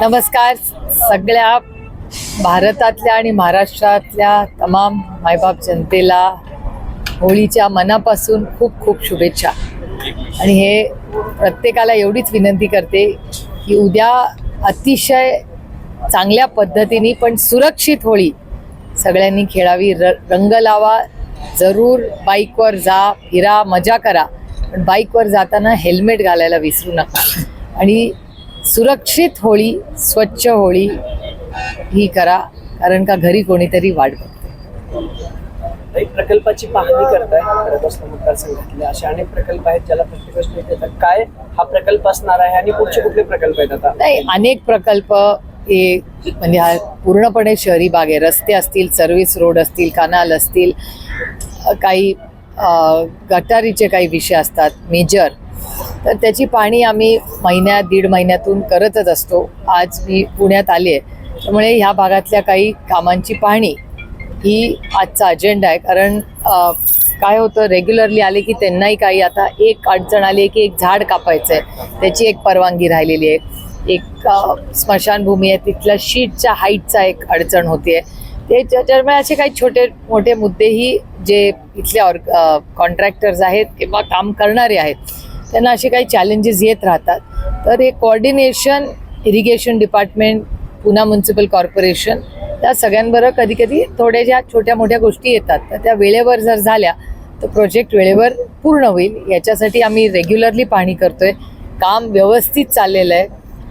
नमस्कार सगळ्या भारतातल्या आणि महाराष्ट्रातल्या तमाम मायबाप जनतेला होळीच्या मनापासून खूप खूप शुभेच्छा. आणि हे प्रत्येकाला एवढीच विनंती करते की उद्या अतिशय चांगल्या पद्धतीने पण सुरक्षित होळी सगळ्यांनी खेळावी. र रंग लावा. जरूर बाईकवर जा फिरा मजा करा. पण बाईकवर जाताना हेल्मेट घालायला विसरू नका. आणि सुरक्षित होळी स्वच्छ होळी ही करा कारण का घरी कोणीतरी वाट बघते. प्रकल्पाची पाहणी करताय खडकवासला मतदारसंघातले असे अनेक प्रकल्प आहेत ज्याला देतात काय हा प्रकल्प असणार आहे आणि पुढचे कुठले प्रकल्प आहेत आता? नाही अनेक प्रकल्प हे म्हणजे हा पूर्णपणे शहरी भाग आहे. रस्ते असतील सर्व्हिस रोड असतील कनाल असतील काही गटारीचे काही विषय असतात. मेजर तर त्याची पाणी आम्ही महिन्यात दीड महिन्यातून करतच असतो. आज मी पुण्यात आली आहे. त्यामुळे ह्या भागातल्या काही कामांची पाहणी ही आजचा अजेंडा आहे. कारण काय होतं रेग्युलरली आले की त्यांनाही काही आता एक अडचण आली आहे की एक झाड कापायचं आहे त्याची एक परवानगी राहिलेली आहे. एक स्मशानभूमी आहे. तिथल्या शीटच्या हाईटचा एक अडचण होते ते त्याच्यामुळे असे काही छोटे मोठे मुद्देही जे इथले ऑर्ग कॉन्ट्रॅक्टर्स आहेत किंवा काम करणारे आहेत त्यांना असे काही चॅलेंजेस येत राहतात. तर हे coordination irrigation department Pune municipal corporation त्या सगळ्यांबरोबर कधी कधी थोड्या ज्या छोट्या मोठ्या गोष्टी येतात तर त्या वेळेवर जर झाल्या तर प्रोजेक्ट वेळेवर पूर्ण होईल. याच्यासाठी आम्ही रेग्युलरली पाहणी करतोय. काम व्यवस्थित चाललेलं आहे.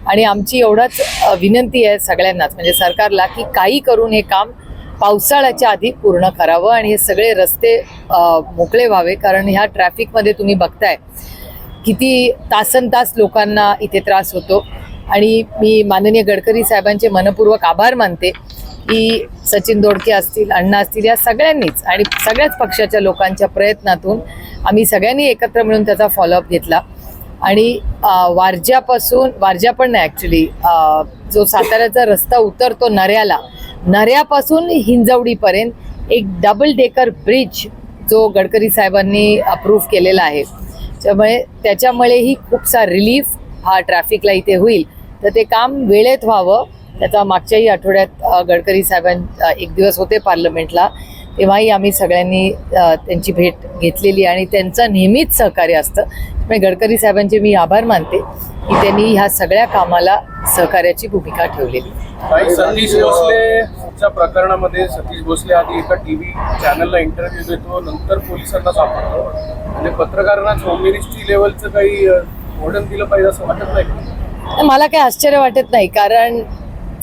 आणि आमची एवढाच विनंती आहे सगळ्यांनाच म्हणजे सरकारला की काही करून हे काम पावसाळ्याच्या आधी पूर्ण करावं आणि हे सगळे रस्ते मोकळे व्हावे. कारण ह्या ट्रॅफिकमध्ये तुम्ही बघताय किती तासन तास लोकांना इथे त्रास होतो. आणि मी माननीय गडकरी साहेबांचे मनपूर्वक आभार मानते की सचिन दोडके असतील अण्णा असतील या सगळ्यांनीच आणि सगळ्याच पक्षाच्या लोकांच्या प्रयत्नातून आम्ही सगळ्यांनी एकत्र मिळून त्याचा फॉलोअप घेतला. आणि वारज्यापासून वारज्या पण नाही ॲक्च्युली जो साताऱ्याचा रस्ता उतरतो नऱ्याला नऱ्यापासून हिंजवडीपर्यंत एक डबल डेकर ब्रिज जो गडकरी साहेबांनी अप्रूव्ह केलेला आहे. त्यामुळे त्याच्यामुळेही खूपसा रिलीफ हा ट्रॅफिकला इथे होईल. तर ते काम वेळेत व्हावं. त्याचा मागच्याही आठवड्यात गडकरी साहेबां एक दिवस होते पार्लमेंटला. तेव्हाही आम्ही सगळ्यांनी त्यांची भेट घेतलेली आणि त्यांचं नेहमीच सहकार्य असतं. त्यामुळे गडकरी साहेबांचे मी आभार मानते. की त्यांनी ह्या सगळ्या कामाला सहकार्याची भूमिका ठेवलेली. सतीश भोसलेच्या प्रकरणामध्ये सतीश भोसले आधी एका टीव्ही चॅनलला इंटरव्ह्यू देतो नंतर पोलिसांना सापडतो. म्हणजे पत्रकारांना होम मिनिस्ट्री लेवलचं काही मॉडर्न दिलं पाहिजे असं वाटत नाही? मला काही आश्चर्य वाटत नाही कारण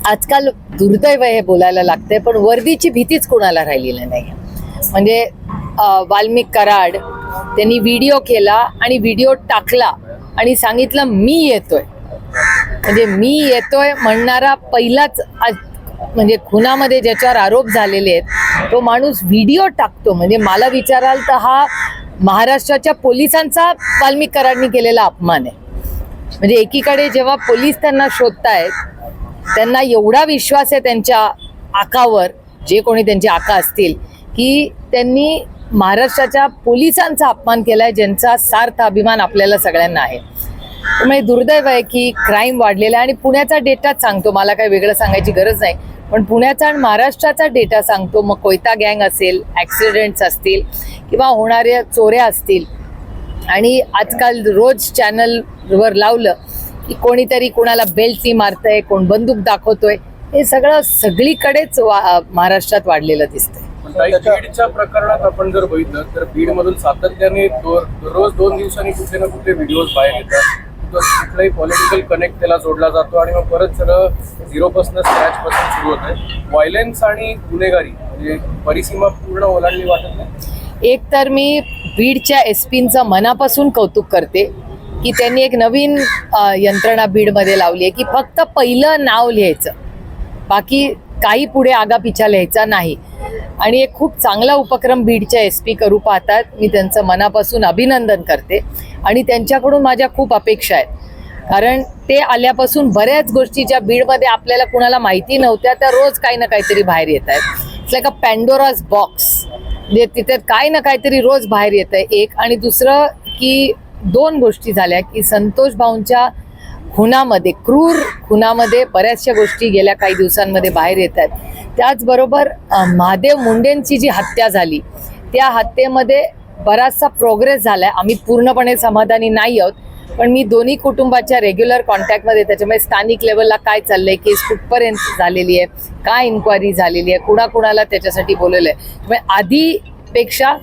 आजकाल दुर्दैव हे बोलायला लागतंय पण वर्दीची भीतीच कोणाला राहिलेली नाही. म्हणजे वाल्मिक कराड त्यांनी व्हिडिओ केला आणि व्हिडिओ टाकला. आणि सांगितलं मी येतोय. म्हणजे मी येतोय म्हणणारा पहिलाच आज- म्हणजे खुनामध्ये ज्याच्यावर आरोप झालेले आहेत तो माणूस व्हिडिओ टाकतो. म्हणजे मला विचाराल तर हा महाराष्ट्राच्या पोलिसांचा वाल्मिक कराडनी केलेला अपमान आहे. म्हणजे एकीकडे जेव्हा पोलीस त्यांना शोधतायत त्यांना एवढा विश्वास आहे त्यांच्या आकावर जे कोणी त्यांचे आका असतील की त्यांनी महाराष्ट्राच्या पोलिसांचा अपमान केलाय ज्यांचा सार्थ अभिमान आपल्याला सगळ्यांना आहे. त्यामुळे दुर्दैव आहे की क्राईम वाढलेला आहे आणि पुण्याचा डेटाच सांगतो मला काही वेगळं सांगायची गरज नाही. पण पुण्याचा आणि महाराष्ट्राचा डेटा सांगतो मग कोयता गँग असेल ॲक्सिडेंट्स असतील किंवा होणाऱ्या चोऱ्या असतील. आणि आजकाल रोज चॅनलवर लावलं की कोणीतरी कोणाला बेल्टनी मारतंय कोण बंदूक दाखवतोय हे सगळं सगळीकडेच वा महाराष्ट्रात वाढलेलं दिसतंय. बीडच्या प्रकरणात आपण जर बघितलं तर बीडमधून सातत्याने दररोज दोन दिवसांनी कुठले ना कुठले व्हिडिओज बाहेर येतात. तो कुठलाही पॉलिटिकल कनेक्ट त्याला जोडला जातो आणि मग परत सगळं झिरोपासून स्क्रॅचपासून सुरू होत आहे. व्हायलन्स आणि गुन्हेगारी म्हणजे परिसीमा पूर्ण ओलांडली वाटत नाही? एक तर मी बीडच्या एस पींचं मनापासून कौतुक करते की त्यांनी एक नवीन यंत्रणा बीडमध्ये लावली आहे की फक्त पहिलं नाव लिहायचं. बाकी काही पुढे आगापिछा लिहायचा नाही. आणि एक खूप चांगला उपक्रम बीडच्या एस पी करू पाहतात. मी त्यांचं मनापासून अभिनंदन करते. आणि त्यांच्याकडून माझ्या खूप अपेक्षा आहेत. कारण ते आल्यापासून बऱ्याच गोष्टी ज्या बीडमध्ये आपल्याला कुणाला माहिती नव्हत्या त्या रोज काही ना काहीतरी बाहेर येत आहेत. लाईक अ पॅन्डोराज बॉक्स म्हणजे तिथे काय ना काहीतरी रोज बाहेर येत आहे एक आणि दुसरं की दोन गोष्टी झाल्या की संतोष भाऊंच्या खुनामध्ये क्रूर खुनामध्ये बऱ्याचशा गोष्टी गेल्या काही दिवसांमध्ये बाहेर येत आहेत. त्याचबरोबर महादेव मुंडेंची जी हत्या झाली त्या हत्येमध्ये बराचसा प्रोग्रेस झाला आहे आम्ही पूर्णपणे समाधानी नाही आहोत पण मी दोन्ही कुटुंबाच्या रेग्युलर कॉन्टॅक्टमध्ये त्याच्यामुळे स्थानिक लेवलला काय चाललंय केस कुठपर्यंत झालेली आहे काय इन्क्वायरी झालेली आहे कुणाकुणाला त्याच्यासाठी बोलवलं आहे त्यामुळे आधीपेक्षा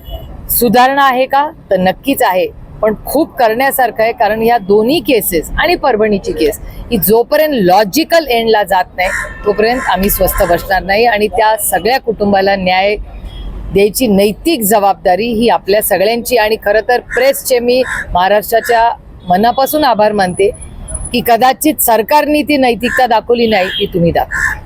सुधारणा आहे का? तर नक्कीच आहे. पण खूप करण्यासारखं आहे कारण ह्या दोन्ही केसेस आणि परभणीची केस ही जोपर्यंत लॉजिकल एंडला जात नाही तोपर्यंत आम्ही स्वस्त बसणार नाही आणि त्या सगळ्या कुटुंबाला न्याय द्यायची नैतिक जबाबदारी ही आपल्या सगळ्यांची. आणि खरं तर प्रेसचे मी महाराष्ट्राच्या मनापासून आभार मानते की कदाचित सरकारने ती नैतिकता दाखवली नाही ती तुम्ही दाखवा.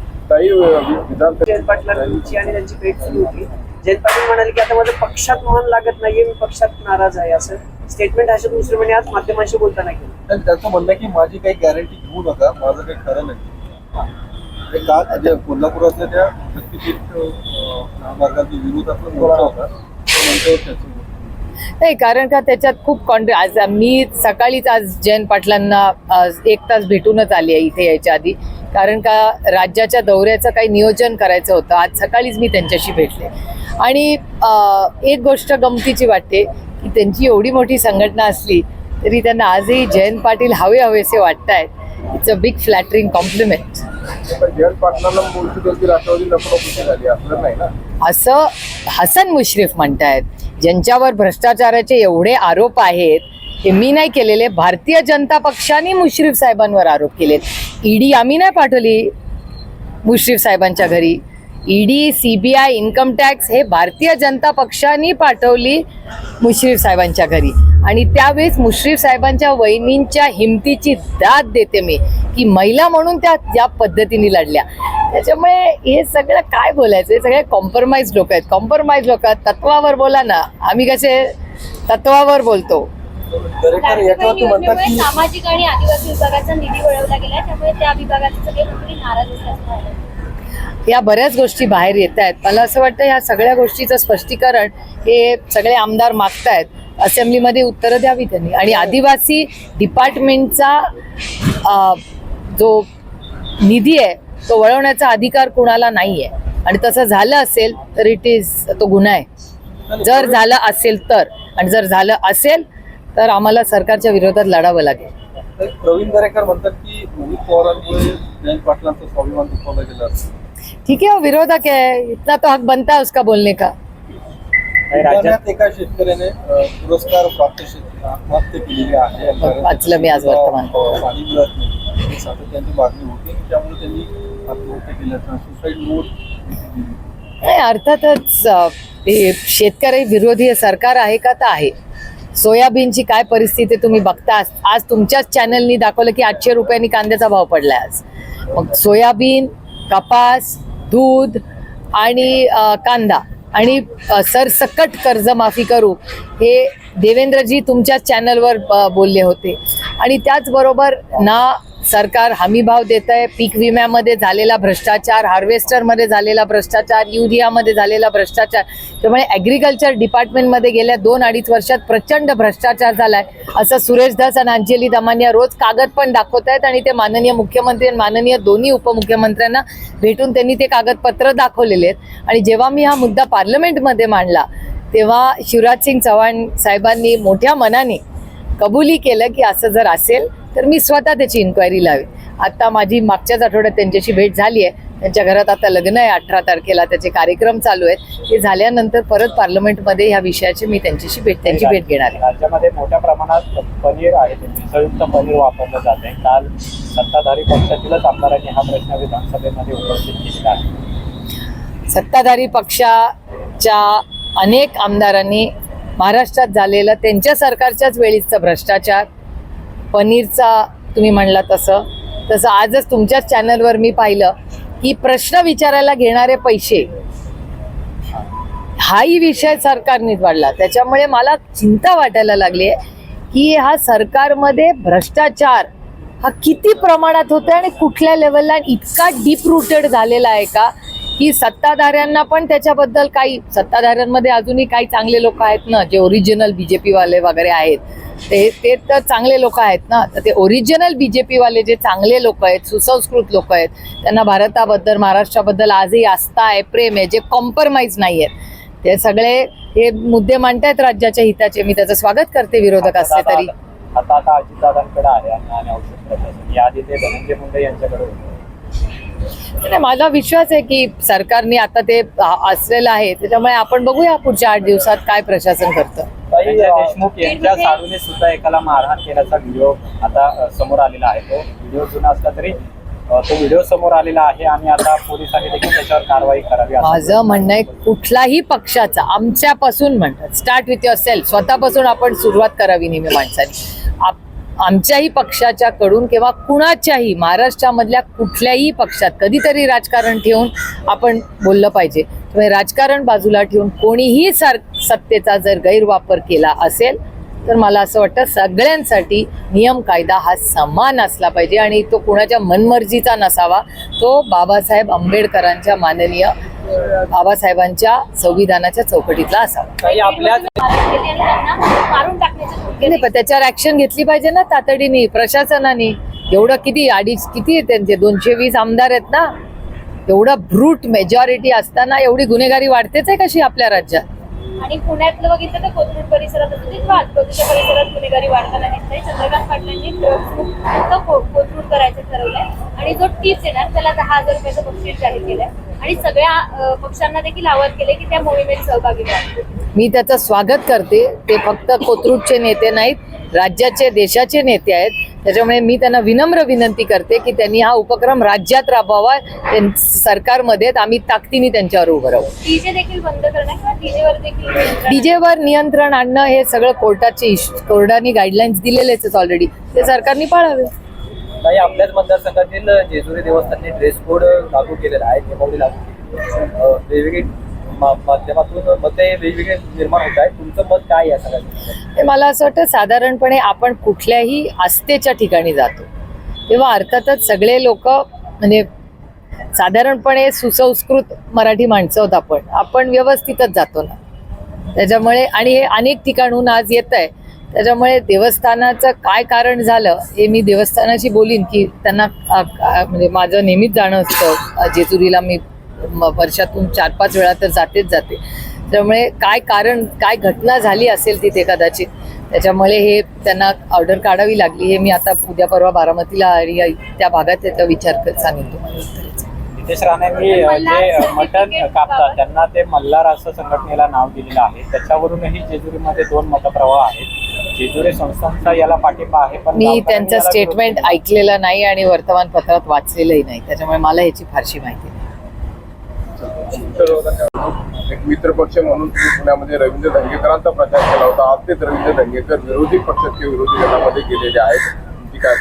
जयंत पाटील म्हणाले की आता माझं पक्षात मन लागत नाहीये मी पक्षात नाराज आहे असं स्टेटमेंट हर्षद मुश्रीफ आज माध्यमांशी बोलताना केलं. त्याचं म्हणणं आहे की माझी काही गॅरंटी घेऊ नका माझं काही खरं नाही. ते का म्हणजे कोल्हापुरातल्या त्या व्यक्तिगत महामार्गाच्या विरोधातला मोर्चा होता त्या मंचावर त्याचं बोलणं. नाही कारण का त्याच्यात खूप कॉन्ट्री आज मी सकाळीच आज जयंत पाटलांना आज एक तास भेटूनच आली आहे इथे यायच्या आधी. कारण का राज्याच्या दौऱ्याचं काही नियोजन करायचं होतं. आज सकाळीच मी त्यांच्याशी भेटले. आणि एक गोष्ट गमतीची वाटते की त्यांची एवढी मोठी संघटना असली तरी त्यांना आजही जयंत पाटील हवे हवेसे वाटत आहेत it's a big flattering compliment असं हसन मुश्रीफ म्हणतायत. ज्यांच्यावर भ्रष्टाचाराचे एवढे आरोप आहेत ते मी नाही केलेले भारतीय जनता पक्षाने मुश्रीफ साहेबांवर आरोप केलेत. ईडी आम्ही नाही पाठवली मुश्रीफ साहेबांच्या घरी. ईडी सीबीआय इन्कम टॅक्स हे भारतीय जनता पक्षाने पाठवली मुश्रीफ साहेबांच्या घरी. आणि त्यावेळेस मुश्रीफ साहेबांच्या वहिनींच्या हिमतीची दाद देते मी की महिला म्हणून त्या ज्या पद्धतीने लढल्या. त्याच्यामुळे हे सगळं काय बोलायचं? हे सगळे कॉम्प्रोमाइज लोक आहेत. कॉम्प्रोमाइज लोक आहेत. तत्वावर बोला ना. आम्ही कसे तत्वावर बोलतो? सामाजिक आणि आदिवासी विभागाचा निधी वळवला गेला त्यामुळे त्या विभागाचे सगळे नाराज पाहिलं. या बऱ्याच गोष्टी बाहेर येत आहेत. मला असं वाटतं ह्या सगळ्या गोष्टीचं स्पष्टीकरण हे सगळे आमदार मागतायत. असेंब्लीमध्ये उत्तरं द्यावी त्यांनी. आणि आदिवासी डिपार्टमेंटचा जो निधी आहे तो वळवण्याचा अधिकार कुणाला नाही आहे आणि तसं झालं असेल तर इट इज तो गुन्हा आहे. जर झालं असेल तर. आणि जर झालं असेल तर आम्हाला सरकारच्या विरोधात लढावं लागेल. प्रवीण दरेकर म्हणतात की मोहित पवारांमुळे जयंत पाटलांचा स्वाभिमान दुखावला गेला. ठीक है वो विरोधक है इतना तो हक बनता है उसका बोलने का। बुलढाण्यात एका शेतकऱ्याने अं, पुरस्कार प्राप्त शेतकरी आत्महत्या केलेली आहे. कारण वाचलं मी आज वर्तमान. अं, पाणी मिळत नाही. ही सातत्याची मागणी होती आणि त्यामुळे त्यांनी आत्महत्या केल्याचा सुसाईड नोट दिली. नाही अर्थातच अ, हे शेतकरी विरोधी सरकार आहे का तर आहे. सोयाबीनची काय परिस्थिती तुम्ही बघता? आज तुमच्याच चॅनलनी दाखवलं की आठशे रुपयांनी कांद्याचा भाव पडलाय आज. मग सोयाबीन कपास दूध आणि कांदा. आणि सरसकट कर्जमाफी करू हे देवेंद्रजी तुमच्याच चॅनलवर बोलले होते. आणि त्याचबरोबर ना सरकार हमीभाव देत आहे पीक विम्यामध्ये झालेला भ्रष्टाचार हार्वेस्टरमध्ये झालेला भ्रष्टाचार युरियामध्ये झालेला भ्रष्टाचार. त्यामुळे ॲग्रिकल्चर डिपार्टमेंटमध्ये गेल्या दोन अडीच वर्षात प्रचंड भ्रष्टाचार झाला आहे असं सुरेश दास आणि अंजली दमानिया रोज कागद पण दाखवत आहेत आणि ते माननीय मुख्यमंत्री आणि माननीय दोन्ही उपमुख्यमंत्र्यांना भेटून त्यांनी ते कागदपत्र दाखवलेले आहेत. आणि जेव्हा मी हा मुद्दा पार्लमेंटमध्ये मांडला तेव्हा शिवराज सिंग चव्हाण साहेबांनी मोठ्या मनाने कबुली केलं की असं जर असेल तर मी स्वतः त्याची इन्क्वायरी लावी. आता माझी मागच्याच आठवड्यात त्यांच्याशी भेट झाली आहे. त्यांच्या घरात आता लग्न आहे अठरा तारखेला त्याचे कार्यक्रम चालू आहेत. ते झाल्यानंतर परत पार्लमेंटमध्ये ह्या विषयाची मी त्यांच्याशी भेट त्यांची भेट घेणार आहे. राज्यामध्ये मोठ्या प्रमाणात पनीर आहे. ते भेसळयुक्त पनीर वापरलं जाते काल सत्ताधारी पक्षातीलच आमदारांनी हा प्रश्न विधानसभेमध्ये उपस्थित केलेला आहे. सत्ताधारी पक्षाच्या अनेक आमदारांनी महाराष्ट्रात झालेलं त्यांच्या सरकारच्याच वेळीचं भ्रष्टाचार पनीरचा तुम्ही म्हणला तसं. तसं आजच तुमच्याच चॅनलवर मी पाहिलं की प्रश्न विचारायला घेणारे पैसे हाही विषय सरकारने वाढला. त्याच्यामुळे मला चिंता वाटायला लागली आहे की हा सरकारमध्ये भ्रष्टाचार हा किती प्रमाणात होतोय आणि कुठल्या लेवलला इतका डीप रुटेड झालेला आहे का? की सत्ताधाऱ्यांना पण त्याच्याबद्दल काही सत्ताधाऱ्यांमध्ये अजूनही काही चांगले लोक आहेत ना जे ओरिजिनल बीजेपी वाले वगैरे आहेत ते ते तर चांगले लोक आहेत ना. तर ते ओरिजिनल बीजेपी वाले जे चांगले लोक आहेत सुसंस्कृत लोक आहेत त्यांना भारताबद्दल महाराष्ट्राबद्दल आजही आस्था आहे प्रेम आहे जे कॉम्प्रोमाइज नाही आहेत. ते सगळे हे मुद्दे मांडतायत राज्याच्या हिताचे. मी त्याचं स्वागत करते विरोधक असले तरी. आता आता अजितदादांकडे आहे आणि औषध प्रशासन. याआधी ते धनंजय मुंडे यांच्याकडे होते. नाही, माझा विश्वास आहे की सरकारने आता ते असलेलं आहे त्याच्यामुळे आपण बघूया पुढच्या आठ दिवसात काय प्रशासन करतं. देशमुख यांच्या साडूने सुद्धा एकाला मारहाण केल्याचा व्हिडिओ आता समोर आलेला आहे. तो व्हिडिओ जुना असला तरी तो व्हिडिओ समोर आलेला आहे आणि आता पोलिसांनी देखील त्याच्यावर कारवाई करावी माझं म्हणणं आहे कुठलाही पक्षाचा आमच्यापासून म्हणतात स्टार्ट विथ युअर सेल्फ स्वतःपासून आपण सुरुवात करावी नेहमी माणसाने. आप- आमच्याही पक्षाच्या कडून किंवा कुणाच्याही महाराष्ट्रामधल्या कुठल्याही पक्षात कधीतरी राजकारण ठेवून आपण बोललं पाहिजे. त्यामुळे राजकारण बाजूला ठेवून कोणीही सर सत्तेचा जर गैरवापर केला असेल तर मला असं वाटतं सगळ्यांसाठी नियम कायदा हा समान असला पाहिजे आणि तो कुणाच्या मनमर्जीचा नसावा. तो बाबासाहेब आंबेडकरांच्या माननीय बाबासाहेबांच्या संविधानाच्या चौकटीतला असावा. नाही पण त्याच्यावर ऍक्शन घेतली पाहिजे ना तातडीने प्रशासनाने. एवढं किती अडीच किती त्यांचे? दोनशे वीस आमदार आहेत ना? एवढं ब्रूट मेजॉरिटी असताना एवढी गुन्हेगारी वाढतेच आहे कशी आपल्या राज्यात? आणि पुण्यातलं बघितलं तर कोथरूड परिसरात असं आजूबाजूच्या परिसरात गुन्हेगारी वाढताना दिसतंय. चंद्रकांत पाटलांनी कोथरूड करायचं ठरवलंय. आणि जो टीच येणार त्याला दहा हजार रुपयाचं बक्षीस जाहीर केलंय. आणि सगळ्या पक्षांना देखील आवाहन केले की त्या मोहिमेत सहभागी व्हा. मी त्याचं स्वागत करते. ते फक्त कोथरूडचे नेते नाहीत राज्याचे देशाचे नेते आहेत. त्याच्यामुळे मी त्यांना विनम्र विनंती करते की त्यांनी हा उपक्रम राज्यात राबवावा. त्यां- सरकारमध्ये आम्ही ताकदीने त्यांच्यावर उभं राहू. डीजे देखील बंद करणं किंवा डीजेवर डीजेवर नियंत्रण आणणं हे सगळं कोर्टाचे कोर्टाने गाईडलाईन्स दिलेलेच आहेत ऑलरेडी ते सरकारने पाळावे. काही आपल्याच मतदारसंघातील जेजुरी देवस्थानने ड्रेस कोड लागू केलेला आहे नियमावली लागू वेगवेगळी मा- माध्यमातून मते वेगवेगळे निर्माण होत आहेत. तुमचं मत काय या सगळ्यात? ते मला असं वाटतं साधारणपणे आपण कुठल्याही आस्थेच्या ठिकाणी जातो तेव्हा अर्थातच सगळे लोक म्हणजे साधारणपणे सुसंस्कृत मराठी माणसं आहोत आपण. आपण व्यवस्थितच जातो ना. त्याच्यामुळे आणि हे अनेक ठिकाणहून आज येत आहे. त्याच्यामुळे देवस्थानाचं काय कारण झालं हे मी देवस्थानाशी बोलीन की त्यांना म्हणजे माझं नेहमीच जाणं असतं. जेजुरीला मी वर्षातून चार पाच वेळा तर जातेच जाते. त्यामुळे काय कारण काय घटना झाली असेल तिथे कदाचित त्याच्यामुळे हे त्यांना ऑर्डर काढावी लागली. हे मी आता उद्या परवा बारामतीला आणि त्या भागात त्याचा विचार सांगेन तुम्हाला. नितेश राणेंनी जे मटण कापतात त्यांना ते मल्हार असं संघटनेला नाव दिलेलं आहे. त्याच्यावरूनही जेजुरीमध्ये दोन मतप्रवाह आहेत. जेजुरी संस्थांचा याला पाठिंबा आहे पण मी त्यांचं स्टेटमेंट. ऐकलेलं नाही आणि वर्तमानपत्रात वाचलेलंही नाही. त्याच्यामुळे मला ह्याची फारशी माहिती नाही. एक मित्र पक्ष म्हणून तुम्ही पुण्यामध्ये रवींद्र धंगेकरांचा प्रचार केला होता. आज तेच रवींद्र धंगेकर विरोधी पक्षाचे विरोधी गटामध्ये गेलेले आहेत. तुमची काय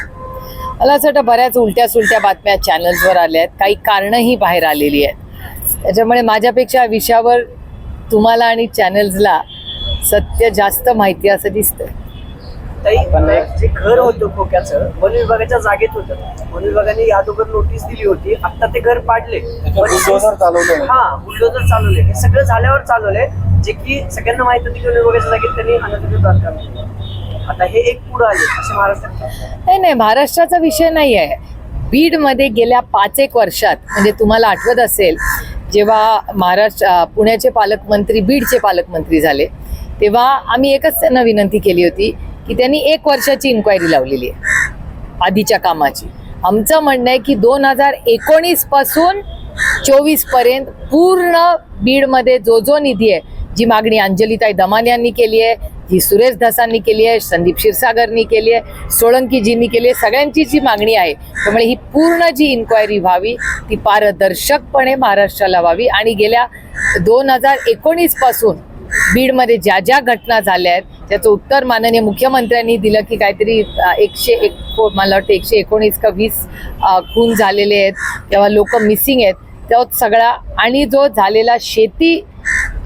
मला असं वाटतं बऱ्याच उलट्या सुलट्या बातम्या चॅनल्सवर आल्या आहेत. काही कारणंही बाहेर आलेली आहेत. त्याच्यामुळे माझ्यापेक्षा या विषयावर तुम्हाला आणि चॅनल्सला सत्य जास्त माहिती असं दिसतंय. ताई अ, जे घर होतं खोक्याचं वन विभागाच्या जागेत होतं. वन विभागाने अगोदर नोटीस दिली होती. आता ते घर पाडले. हा बुलडोजर चालवले हे सगळं झाल्यावर चालवलंय जे की सगळ्यांना माहीत होती की वन विभागाच्या जागेत त्यांनी अनधिकृत बांधकाम आता हे एक पुढं आले असे महाराष्ट्रात? नाही नाही महाराष्ट्राचा विषय नाही आहे. बीडमध्ये गेल्या पाच एक वर्षात म्हणजे तुम्हाला आठवत असेल जेव्हा महाराष्ट्र पुण्याचे पालकमंत्री बीडचे पालकमंत्री झाले तेव्हा आम्ही एकच त्यांना विनंती केली होती की त्यांनी एक वर्षाची इन्क्वायरी लावलेली आहे आधीच्या कामाची. आमचं म्हणणं आहे की दोन हजार एकोणीसपासून चोवीसपर्यंत पूर्ण बीडमध्ये जो जो निधी आहे जी मागणी अंजलीताई दमान यांनी केली आहे ही सुरेश धसांनी केली आहे संदीप क्षीरसागरनी केली आहे सोळंकीजींनी केली आहे सगळ्यांची जी मागणी आहे त्यामुळे ही पूर्ण जी इन्क्वायरी व्हावी ती पारदर्शकपणे महाराष्ट्राला व्हावी. आणि गेल्या दोन हजार एकोणीसपासून बीडमध्ये ज्या ज्या घटना झाल्या आहेत त्याचं उत्तर माननीय मुख्यमंत्र्यांनी दिलं की काहीतरी एकशे एक मला वाटतं एकशे एकोणीस का वीस खून झालेले आहेत तेव्हा लोक मिसिंग आहेत तेव्हा सगळा आणि जो झालेला शेती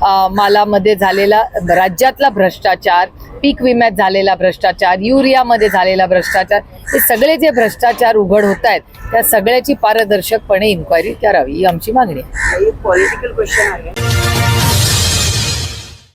मालामध्ये झालेला राज्यातला भ्रष्टाचार पीक विम्यात झालेला भ्रष्टाचार युरियामध्ये झालेला भ्रष्टाचार हे सगळे जे भ्रष्टाचार उघड होत आहेत त्या सगळ्याची पारदर्शकपणे इन्क्वायरी करावी ही आमची मागणी आहे. पॉलिटिकल क्वेश्चन आहे